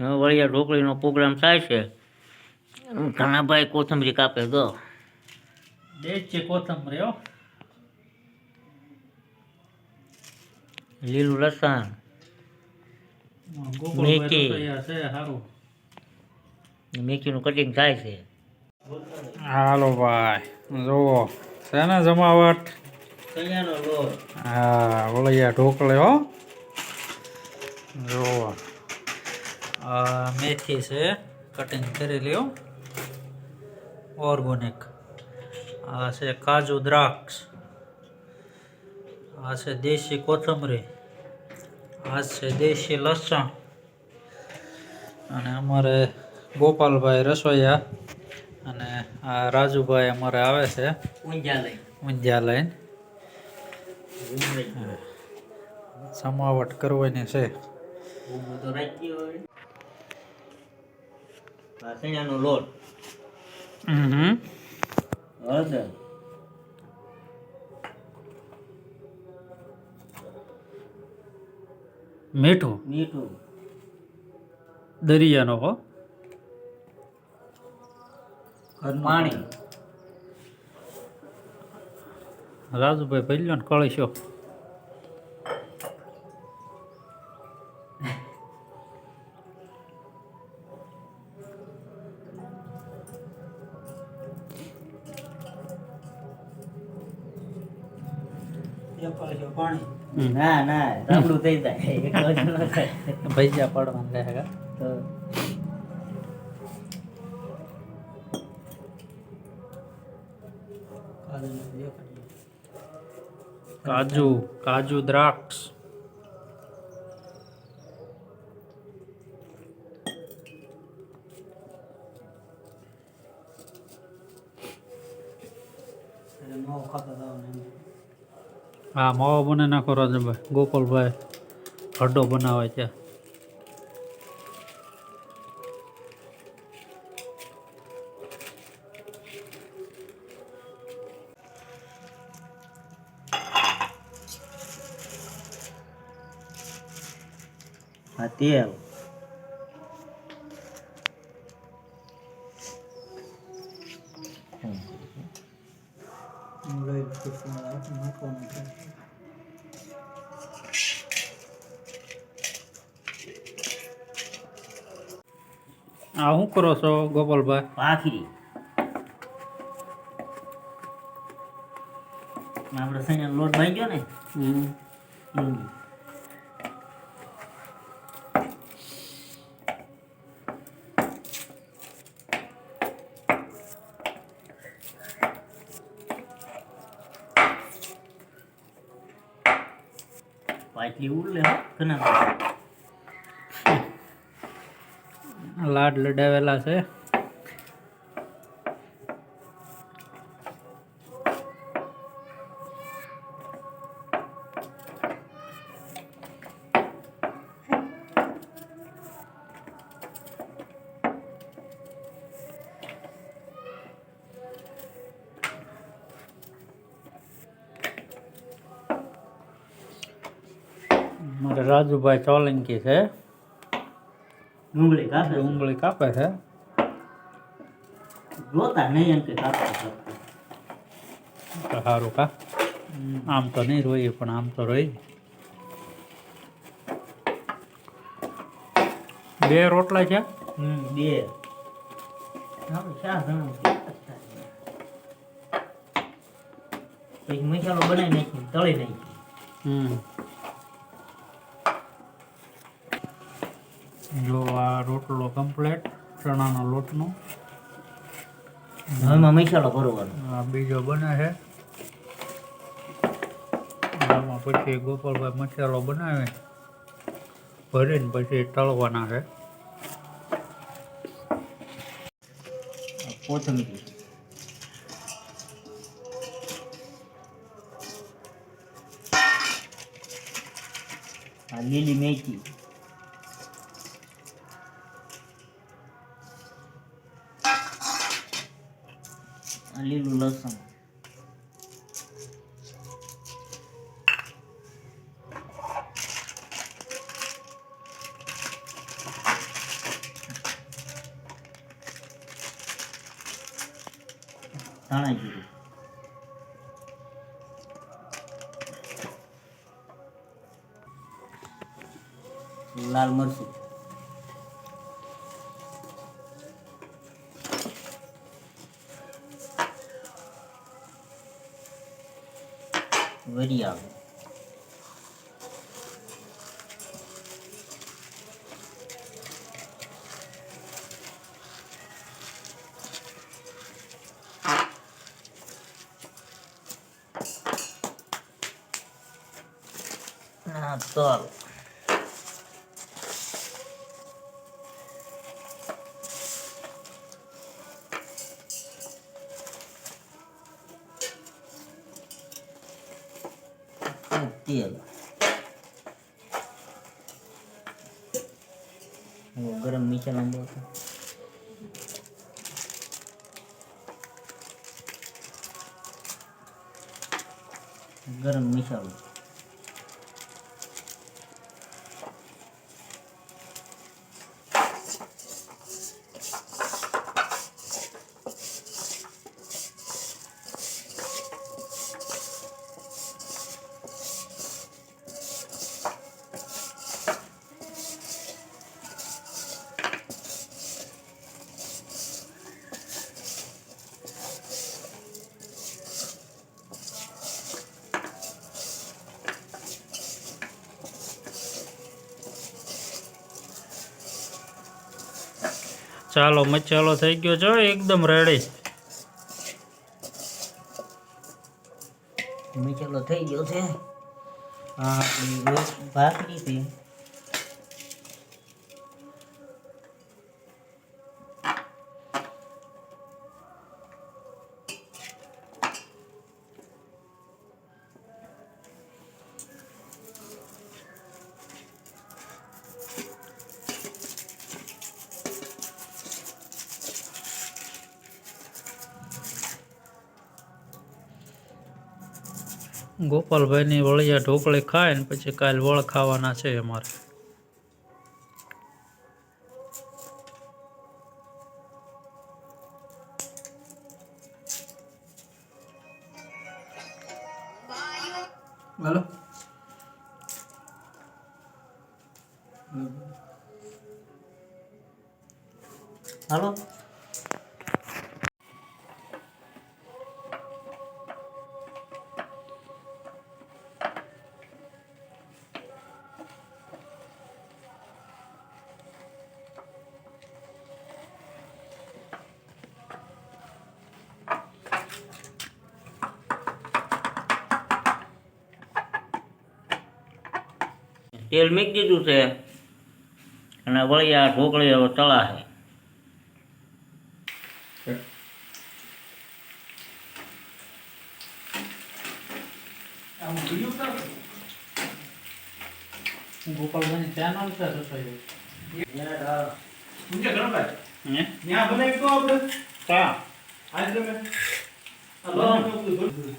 વળિયા ઢોકળીનો programme થાય છે. ઘણા ભાઈ કોથમરી કાપે દો દેશ છે કોથમરી હો. લીલું લસણ મેથી. મેથીનું કટિંગ થાય છે. હાલો ભાઈ જુઓ શેના જમાવટ? હા વળિયા ઢોકળે હો. જુઓ. મેથી છે કટિંગ કરી લ્યો. ઓર્ગોનિક આ છે કાજુ દ્રાક્ષ. આ છે દેશી કોથમરી. આ છે દેશી લસણ. અને અમારે ગોપાલભાઈ રસોઈયા અને આ રાજુભાઈ અમારે આવે છે. ઊંઝા લઈ ઊંઝા લઈને સમાવટ કરવાની છે. ચણાનો લોટ. હમ. હળદર મીઠું? મીઠું. દરિયાનો હો. પાણી. રાજુભાઈ પહેલો ને કળશો. ના ના તાપડું થઈ જાય. એટલો જ ન થાય. ભૈયા પડવાનું રહે તો કાજુ કાજુ દ્રાક્ષ. હા માવા બને નાખો રાજભાઈ ગોપાલભાઈ હડો બનાવે છે. આ તેલ આ શું કરો છો ગોપાલભાઈ? ભાખરી. આપણે સૈયા લોટ ગયો ને? હમ. પાટલી લાડ લડાવેલા છે. મારે રાજુભાઈ ચોલંકી છે ડુંગળી કાપે છે. ડુંગળી કાપે છે જોતા નહીં એમ કે કાપે છે. તો સારું કા આમ તો નહીં રોઈએ પણ આમ તો રોઈ બે રોટલા છે હમ બે આપણે ચાર જણા છીએ. પછી મસાલો બનાવી નાખી તળી નાખી હમ જો આ રોટલો કમ્પ્લેટ ચણાનો લોટનો. હવે એમાં મસાલો ભરવાનો. આ બીજો બને છે. આમાં પછી ગોપાલભાઈ મસાલો બનાવે. ભરીને પછી તળવાના છે. આ કોથમીર. આ લીલી મેથી. alilu lăsăm. દાણા જીરું લાલ வெளியாகும் તેલ ગરમ ગરમ લાંબો હતો ગરમ મસાલો ચાલો મસાલો થઈ ગયો છે એકદમ રેડી મચ્છાલો થઈ ગયો છે. હા ભાખરી છે. ગોપાલભાઈની વળિયા ઢોકળી ખાય ને પછી કાલ વળ ખાવાના છે અમારે. તેલ મૂકી દીધું છે. અને વળી આ ઢોકળી હવે તળા છે ગોપાલભાઈની ચેનલ છે રસોઈ ઊંચે ગણભાઈ હે? ત્યાં બનાવી તો આપણે. ચા? આજ તમે આ ભગવાનનું બધું ભૂલ.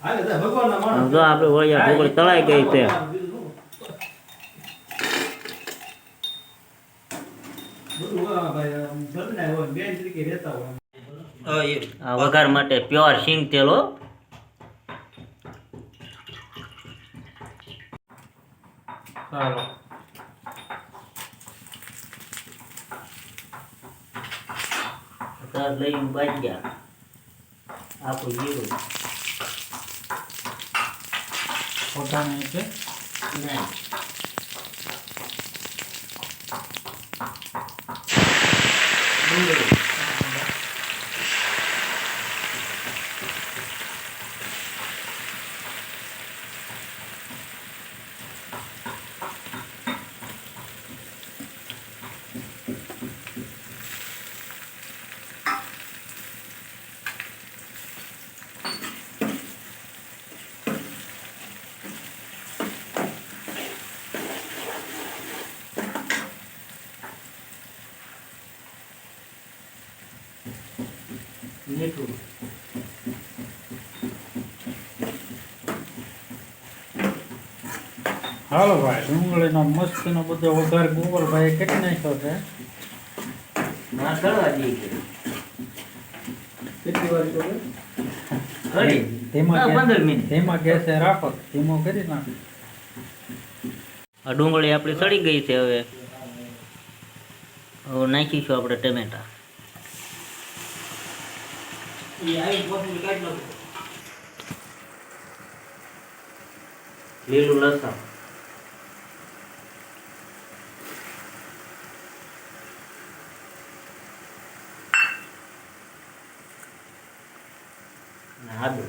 હાલે તો ભગવાનના માણસ. જો આપણે વળી આ ઢોકળી તળાઈ ગઈ છે બધું હા ભાઈ આમ ઘરના હોય બેન તરીકે રહેતા હોય આ વઘાર માટે પ્યોર સિંગ તેલો. હો ચાલો વઘાર લઈને બાજ્યા આપણું જીરું. પોતાને છે? નહીં ડુંગળી મીઠું હાલો ભાઈ ડુંગળીનો મસ્તીનો બધો વઘાર ગોપાલભાઈએ કેટલી નાખ્યો છે. ના કેટલી વાર તો ઘડી. ગેસ- પંદર મિનિટ. તેમાં ગેસે રાખો ધીમો કરી નાખો. આ ડુંગળી આપણી સડી ગઈ છે હવે. હવે નાખીશું આપણે ટમેટા. લીલું લસણ અને આદુ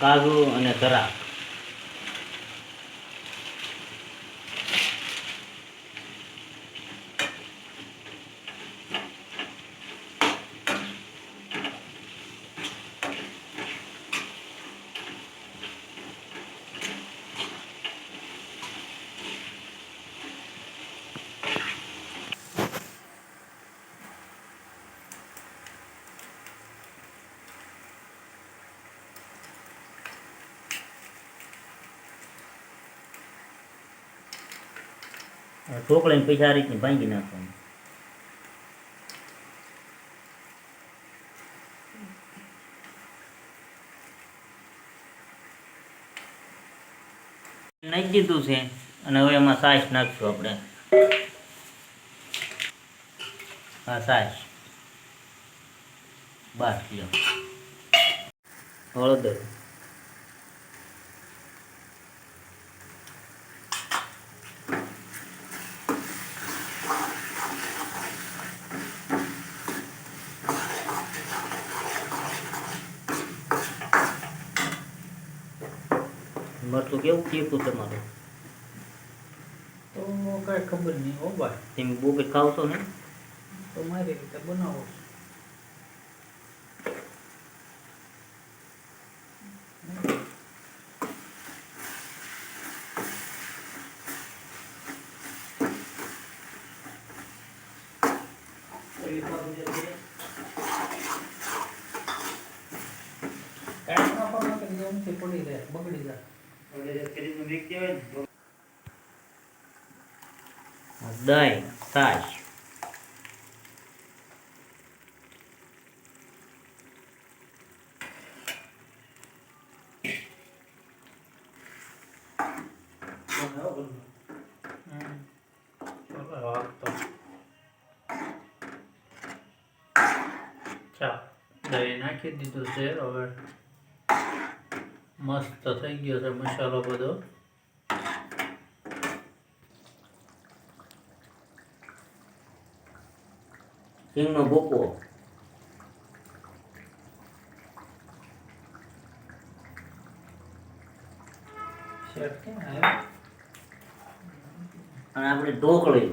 કાજુ અને તરા ઢોકળીને પૈસા આ રીતની ભાંગી નાખવાનું. નાખી દીધું છે અને હવે એમાં સાસ નાખશું આપણે. હા, સાસ. બાર કિલો હળદર. મરચું કેવું તીખું તમારું. તો કાંઈ ખબર નહીં હો ભાઈ તમે કંઈ ખાવ છો ને તો મારી રીતે બનાવો કાંઈ ના પણ નાખી દે, એમથી પડી જાય બગડી જાય દહીં છાશ હમ. ચાલો વાગતો ચા દહીં નાખી દીધું છે હવે મસ્ત થઈ ગયો છે મસાલો બધો સિંગનો ભૂકવો અને આપણે ઢોકળી.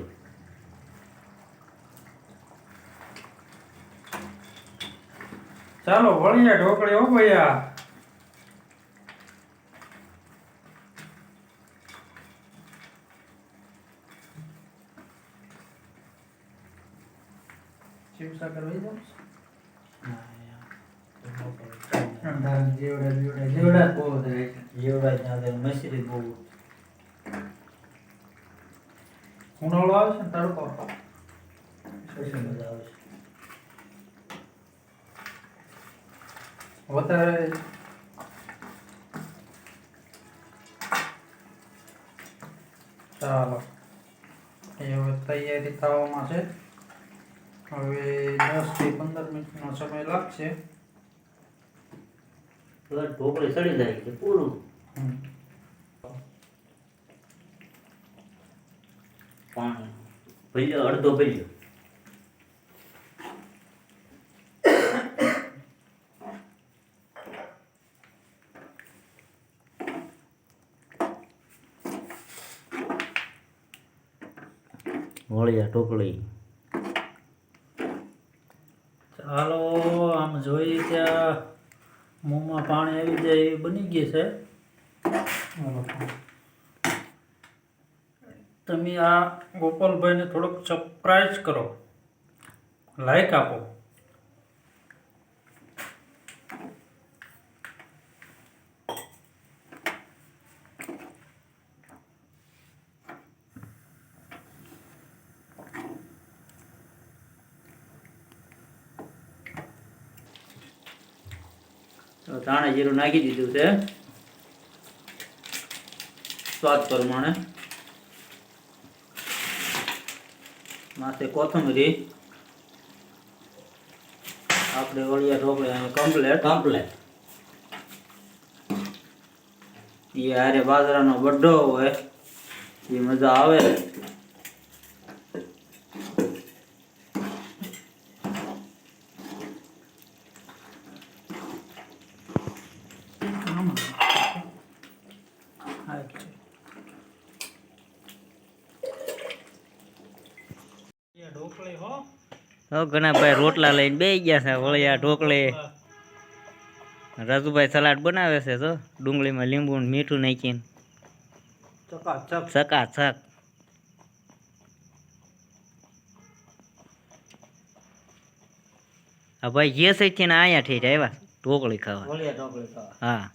ચાલો વળીએ ઢોકળી હો ભૈયા. શિવસાગર વહી જાઉં? જેવડા જેવડા જેવડા જ બહુ જેવડા ત્યાં મસરી બહુ ઉનાળો આવે છે તડકો વધારે ચાલો એ તૈયારી થવામાં છે હવે દસથી પંદર મિનિટનો સમય લાગશે. ઢોકળી સડી જાય છે પૂરું. પાણી. ભર્યો અડધો ભર્યો વળિયા ઢોકળી. ચાલો આમ જોઈએ ત્યાં મોંમાં પાણી આવી જાય એવી બની ગઈ છે. તમે આ ગોપાલભાઈને થોડોક સરપ્રાઈઝ કરો. લાઈક આપો. ધાણા જીરું નાખી દીધું છે સ્વાદ પ્રમાણે માથે કોથમરી આપણે વળિયા ઢોકળી અહીં કમ્પ્લેટ કમ્પ્લેટ એ હારે બાજરાનો બડ્ડો હોય એ મજા આવે આમાં. હા, એક છે. એ ઢોકળી હો તો ઘણા ભાઈ રોટલા લઈને બે ગયા છે વળિયા ઢોકળી. રાજુભાઈ સલાડ બનાવે છે તો ડુંગળીમાં લીંબુ ને મીઠું નાખીને. ચકાચક. હા ભાઈ જે છે ને અહીંયા ઠેઠ આવ્યા ઢોકળી ખાવા. ઢોકળી ખાવા. હા.